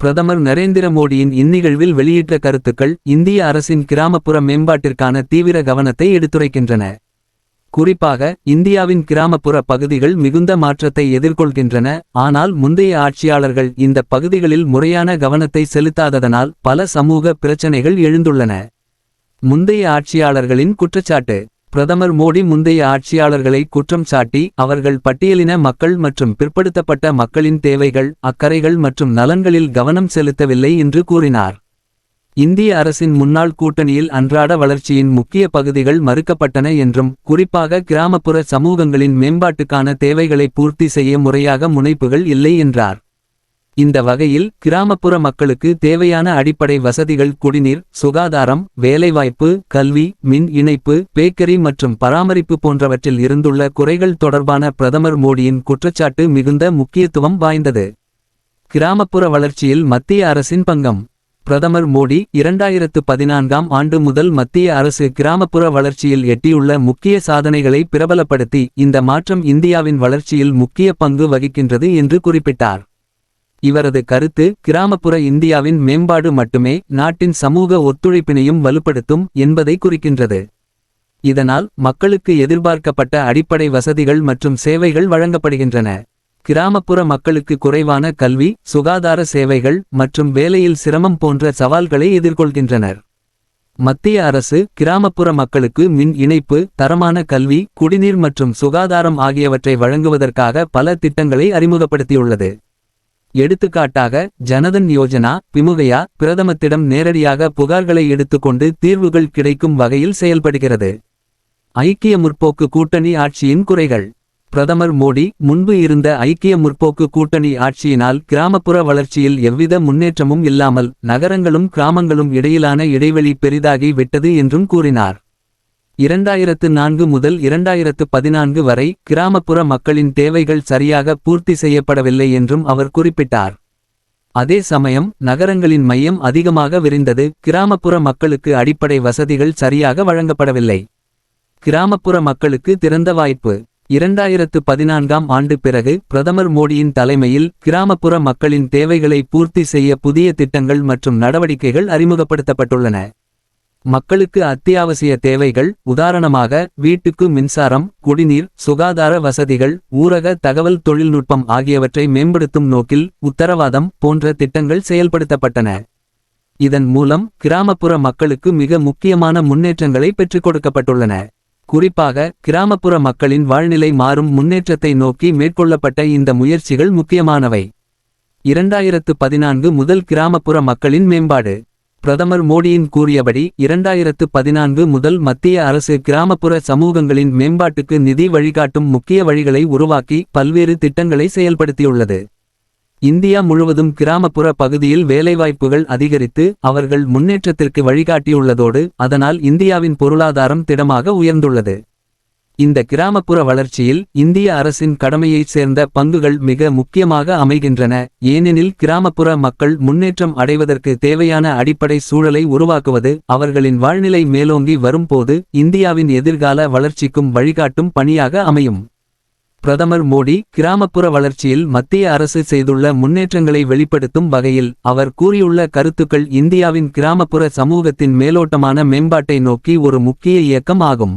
பிரதமர் நரேந்திர மோடியின் இந்நிகழ்வில் வெளியிட்ட கருத்துக்கள் இந்திய அரசின் கிராமப்புற மேம்பாட்டிற்கான தீவிர கவனத்தை எடுத்துரைக்கின்றன. குறிப்பாக இந்தியாவின் கிராமப்புற பகுதிகள் மிகுந்த மாற்றத்தை எதிர்கொள்கின்றன ஆனால் முந்தைய ஆட்சியாளர்கள் இந்த பகுதிகளில் முறையான கவனத்தை செலுத்தாததனால் பல சமூக பிரச்சனைகள் எழுந்துள்ளன. முந்தைய ஆட்சியாளர்களின் குற்றச்சாட்டு பிரதமர் மோடி முந்தைய ஆட்சியாளர்களை குற்றம் சாட்டி அவர்கள் பட்டியலின மக்கள் மற்றும் பிற்படுத்தப்பட்ட மக்களின் தேவைகள் அக்கறைகள் மற்றும் நலன்களில் கவனம் செலுத்தவில்லை என்று கூறினார். இந்திய அரசின் முன்னாள் கூட்டணியில் அன்றாட வளர்ச்சியின் முக்கிய பகுதிகள் மறுக்கப்பட்டன என்றும் குறிப்பாக கிராமப்புற சமூகங்களின் மேம்பாட்டுக்கான தேவைகளை பூர்த்தி செய்ய முறையாக முனைப்புகள் இல்லை என்றார். இந்த வகையில் கிராமப்புற மக்களுக்கு தேவையான அடிப்படை வசதிகள் குடிநீர் சுகாதாரம் வேலைவாய்ப்பு கல்வி மின் இணைப்பு பேக்கரி மற்றும் பராமரிப்பு போன்றவற்றில் இருந்துள்ள குறைகள் தொடர்பான பிரதமர் மோடியின் குற்றச்சாட்டு மிகுந்த முக்கியத்துவம் வாய்ந்தது. கிராமப்புற வளர்ச்சியில் மத்திய அரசின் பங்கம். பிரதமர் மோடி இரண்டாயிரத்து பதினான்காம் ஆண்டு முதல் மத்திய அரசு கிராமப்புற வளர்ச்சியில் எட்டியுள்ள முக்கிய சாதனைகளை பிரபலப்படுத்தி இந்த மாற்றம் இந்தியாவின் வளர்ச்சியில் முக்கிய பங்கு வகிக்கின்றது என்று குறிப்பிட்டார். இவரது கருத்து கிராமப்புற இந்தியாவின் மேம்பாடு மட்டுமே நாட்டின் சமூக ஒத்துழைப்பினையும் வலுப்படுத்தும் என்பதை குறிக்கின்றது. இதனால் மக்களுக்கு எதிர்பார்க்கப்பட்ட அடிப்படை வசதிகள் மற்றும் சேவைகள் வழங்கப்படுகின்றன. கிராமப்புற மக்களுக்கு குறைவான கல்வி சுகாதார சேவைகள் மற்றும் வேலையில் சிரமம் போன்ற சவால்களை எதிர்கொள்கின்றனர். மத்திய அரசு கிராமப்புற மக்களுக்கு மின் இணைப்பு தரமான கல்வி குடிநீர் மற்றும் சுகாதாரம் ஆகியவற்றை வழங்குவதற்காக பல திட்டங்களை அறிமுகப்படுத்தியுள்ளது. எடுத்துக்காட்டாக ஜனதன் யோஜனா பிமுகையா பிரதமத்திடம் நேரடியாக புகார்களை எடுத்துக்கொண்டு தீர்வுகள் கிடைக்கும் வகையில் செயல்படுகிறது. ஐக்கிய முற்போக்கு கூட்டணி ஆட்சியின் குறைகள். பிரதமர் மோடி முன்பு இருந்த ஐக்கிய முற்போக்கு கூட்டணி ஆட்சியினால் கிராமப்புற வளர்ச்சியில் எவ்வித முன்னேற்றமும் இல்லாமல் நகரங்களும் கிராமங்களும் இடையிலான இடைவெளி பெரிதாகி விட்டது என்றும் கூறினார். இரண்டாயிரத்து நான்கு முதல் இரண்டாயிரத்து பதினான்கு வரை கிராமப்புற மக்களின் தேவைகள் சரியாக பூர்த்தி செய்யப்படவில்லை என்றும் அவர் குறிப்பிட்டார். அதே சமயம் நகரங்களின் மையம் அதிகமாக விரிந்தது கிராமப்புற மக்களுக்கு அடிப்படை வசதிகள் சரியாக வழங்கப்படவில்லை. கிராமப்புற மக்களுக்கு திறந்த வாய்ப்பு. இரண்டாயிரத்து பதினான்காம் ஆண்டு பிறகு பிரதமர் மோடியின் தலைமையில் கிராமப்புற மக்களின் தேவைகளை பூர்த்தி செய்ய புதிய திட்டங்கள் மற்றும் நடவடிக்கைகள் அறிமுகப்படுத்தப்பட்டுள்ளன. மக்களுக்கு அத்தியாவசிய தேவைகள் உதாரணமாக வீட்டுக்கு மின்சாரம் குடிநீர் சுகாதார வசதிகள் ஊரக தகவல் தொழில்நுட்பம் ஆகியவற்றை மேம்படுத்தும் நோக்கில் உத்தரவாதம் போன்ற திட்டங்கள் செயல்படுத்தப்பட்டன. இதன் மூலம் கிராமப்புற மக்களுக்கு மிக முக்கியமான முன்னேற்றங்களை பெற்றுக் கொடுக்கப்பட்டுள்ளன. குறிப்பாக கிராமப்புற மக்களின் வாழ்நிலை மாறும் முன்னேற்றத்தை நோக்கி மேற்கொள்ளப்பட்ட இந்த முயற்சிகள் முக்கியமானவை. இரண்டாயிரத்து பதினான்கு முதல் கிராமப்புற மக்களின் மேம்பாடு. பிரதமர் மோடியின் கூறியபடி இரண்டாயிரத்து பதினான்கு முதல் மத்திய அரசு கிராமப்புற சமூகங்களின் மேம்பாட்டுக்கு நிதி வழிகாட்டும் முக்கிய வழிகளை உருவாக்கி பல்வேறு திட்டங்களை செயல்படுத்தியுள்ளது. இந்தியா முழுவதும் கிராமப்புற பகுதியில் வேலைவாய்ப்புகள் அதிகரித்து அவர்கள் முன்னேற்றத்திற்கு வழிகாட்டியுள்ளதோடு அதனால் இந்தியாவின் பொருளாதாரம் திடமாக உயர்ந்துள்ளது. இந்த கிராமப்புற வளர்ச்சியில் இந்திய அரசின் கடமையைச் சேர்ந்த பங்குகள் மிக முக்கியமாக அமைகின்றன. ஏனெனில் கிராமப்புற மக்கள் முன்னேற்றம் அடைவதற்கு தேவையான அடிப்படை சூழலை உருவாக்குவது அவர்களின் வாழ்நிலை மேலோங்கி வரும்போது இந்தியாவின் எதிர்கால வளர்ச்சிக்கும் வழிகாட்டும் பணியாக அமையும். பிரதமர் மோடி கிராமப்புற வளர்ச்சியில் மத்திய அரசு செய்துள்ள முன்னேற்றங்களை வெளிப்படுத்தும் வகையில் அவர் கூறியுள்ள கருத்துக்கள் இந்தியாவின் கிராமப்புற சமூகத்தின் மேலோட்டமான மேம்பாட்டை நோக்கி ஒரு முக்கிய இயக்கம் ஆகும்.